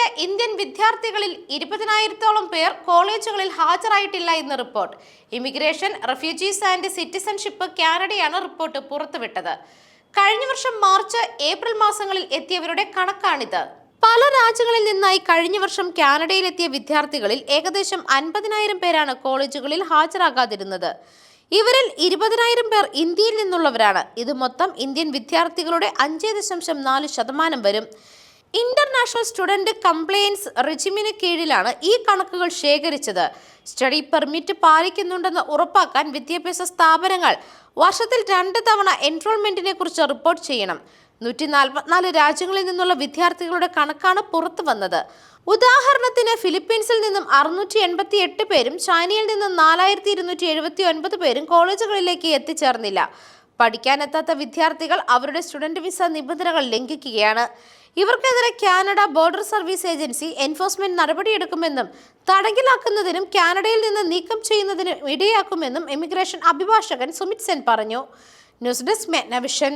കാനഡയിലെത്തിയ Indian വിദ്യാർത്ഥികളിൽ ഇരുപതിനായിരത്തോളം പേർ കോളേജുകളിൽ ഹാജരായിട്ടില്ല എന്ന് report. Immigration refugees and citizenship കാനഡയാണ് report പുറത്തുവിട്ടത്. കഴിഞ്ഞ വർഷം മാർച്ച് ഏപ്രിൽ മാസങ്ങളിൽ എത്തിയവരുടെ കണക്കാണിത്. പല രാജ്യങ്ങളിൽ നിന്നായി കഴിഞ്ഞ വർഷം കാനഡയിലെത്തിയ വിദ്യാർത്ഥികളിൽ ഏകദേശം അൻപതിനായിരം പേരാണ് കോളേജുകളിൽ ഹാജരാകാതിരുന്നത്. ഇവരിൽ ഇരുപതിനായിരം പേർ ഇന്ത്യയിൽ നിന്നുള്ളവരാണ്. ഇത് മൊത്തം ഇന്ത്യൻ വിദ്യാർത്ഥികളുടെ അഞ്ച് ദശാംശം നാല് ശതമാനം വരും. ഇന്റർനാഷണൽ സ്റ്റുഡന്റ് കംപ്ലയിൻസ് റെജിമിന് കീഴിലാണ് ഈ കണക്കുകൾ ശേഖരിച്ചത്. സ്റ്റഡി പെർമിറ്റ് പാലിക്കുന്നുണ്ടെന്ന് ഉറപ്പാക്കാൻ വിദ്യാഭ്യാസ സ്ഥാപനങ്ങൾ വർഷത്തിൽ രണ്ട് തവണ എൻറോൾമെന്റിനെ കുറിച്ച് റിപ്പോർട്ട് ചെയ്യണം. നൂറ്റി നാൽപ്പത്തിനാല് രാജ്യങ്ങളിൽ നിന്നുള്ള വിദ്യാർത്ഥികളുടെ കണക്കാണ് പുറത്തു വന്നത്. ഉദാഹരണത്തിന് ഫിലിപ്പീൻസിൽ നിന്നും അറുന്നൂറ്റി എൺപത്തി എട്ട് പേരും ചൈനയിൽ നിന്നും നാലായിരത്തി ഇരുന്നൂറ്റി എഴുപത്തി ഒൻപത് പേരും കോളേജുകളിലേക്ക് എത്തിച്ചേർന്നില്ല. പഠിക്കാനെത്താത്ത വിദ്യാർത്ഥികൾ അവരുടെ സ്റ്റുഡന്റ് വിസ നിബന്ധനകൾ ലംഘിക്കുകയാണ്. ഇവർക്കെതിരെ Canada border service agency enforcement നടപടിയെടുക്കുമെന്നും തടങ്കിലാക്കുന്നതിനും കാനഡയിൽ നിന്ന് നീക്കം ചെയ്യുന്നതിനും ഇടയാക്കുമെന്നും ഇമിഗ്രേഷൻ അഭിഭാഷകൻ സുമിത് സെൻ പറഞ്ഞു. News desk മെഗ്നവിഷൻ